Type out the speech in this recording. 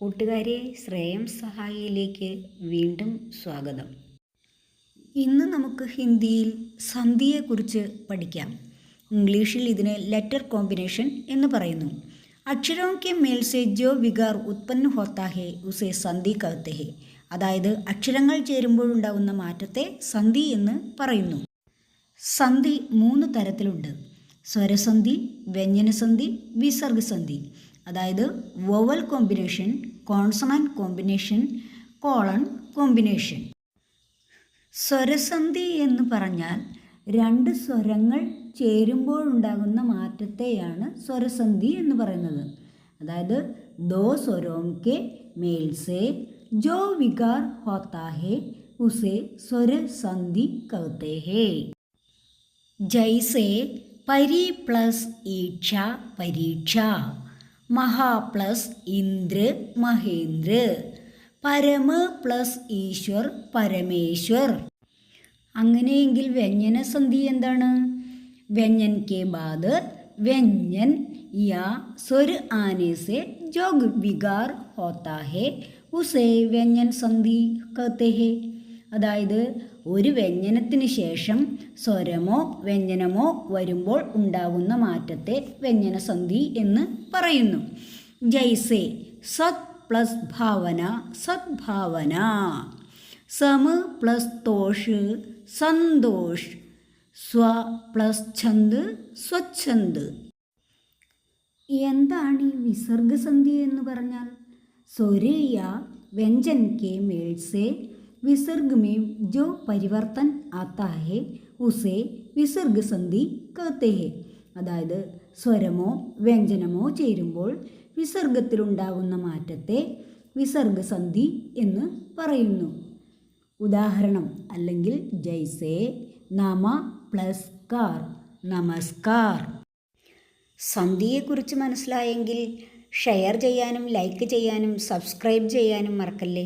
കൂട്ടുകാരെ ശ്രേയം സഹായിയിലേക്ക് വീണ്ടും സ്വാഗതം. ഇന്ന് നമുക്ക് ഹിന്ദിയിൽ സന്ധിയെക്കുറിച്ച് പഠിക്കാം. ഇംഗ്ലീഷിൽ ഇതിന് ലെറ്റർ കോമ്പിനേഷൻ എന്ന് പറയുന്നു. അക്ഷരവും കെ മേൽ സെ ജോ വികാർ ഉത്പന്ന ഹോത്താഹേ ഉസെ സന്ധി കഹത്തെ അതായത് അക്ഷരങ്ങൾ ചേരുമ്പോഴുണ്ടാകുന്ന മാറ്റത്തെ സന്ധി എന്ന് പറയുന്നു. സന്ധി മൂന്ന് തരത്തിലുണ്ട്. സ്വരസന്ധി വ്യഞ്ജനസന്ധി വിസർഗസന്ധി. അതായത് vowel combination consonant combination colon combination സ്വരസന്ധി എന്ന് പറഞ്ഞാൽ രണ്ട് സ്വരങ്ങൾ ചേരുമ്പോഴുണ്ടാകുന്ന മാറ്റത്തെയാണ് സ്വരസന്ധി എന്ന് പറയുന്നത്. അതായത് ദോ സ്വരോം കെ മേൽസേ ജോ വികാർ ഹോത്താ ഹേ ഉസേ സ്വരസന്ധി കൗത്തേ ഹേ. ജൈസേ പരി പ്ലസ് ഈക്ഷ പരീക്ഷ. മഹാ പ്ലസ് ഇന്ദ്ര മഹേന്ദ്ര പരമ പ്ലസ് ഈശ്വർ പരമേശ്വർ അങ്ങനെയെങ്കിൽ വ്യഞ്ജനസന്ധി എന്താണ് വ്യഞ്ജൻ കെ ബാദ് വ്യഞ്ജൻ യാ സ്വർ ആനെ സെ जो വികാർ ഹോത്താ ഹേ ഉസേ വ്യഞ്ജൻ സന്ധി कहते हैं അതായത് ഒരു വ്യഞ്ജനത്തിന് ശേഷം സ്വരമോ വ്യഞ്ജനമോ വരുമ്പോൾ ഉണ്ടാകുന്ന മാറ്റത്തെ വ്യഞ്ജനസന്ധി എന്ന് പറയുന്നു. ജൈസേ സത് പ്ലസ് ഭാവന സദ്ഭാവന സമ പ്ലസ് തോഷ് സന്തോഷ്. സ്വ പ്ലസ് ഛന്ദ് സ്വച്ഛന്ദ്. എന്താണ് ഈ വിസർഗസന്ധി എന്ന് പറഞ്ഞാൽ? സ്വരീയ വ്യഞ്ജൻ കെ മേഴ്സേ विसर्ग में जो परिवर्तन आता है उसे വിസർഗ സന്ധി कहते हैं അതായത് സ്വരമോ വ്യഞ്ജനമോ ചേരുമ്പോൾ വിസർഗത്തിലുണ്ടാകുന്ന മാറ്റത്തെ വിസർഗസന്ധി എന്ന് പറയുന്നു ഉദാഹരണം അല്ലെങ്കിൽ ജൈസേ നമ പ്ലസ് കാർ നമസ്കാർ സന്ധിയെക്കുറിച്ച് മനസ്സിലായെങ്കിൽ ഷെയർ ചെയ്യാനും ലൈക്ക് ചെയ്യാനും സബ്സ്ക്രൈബ് ചെയ്യാനും മറക്കല്ലേ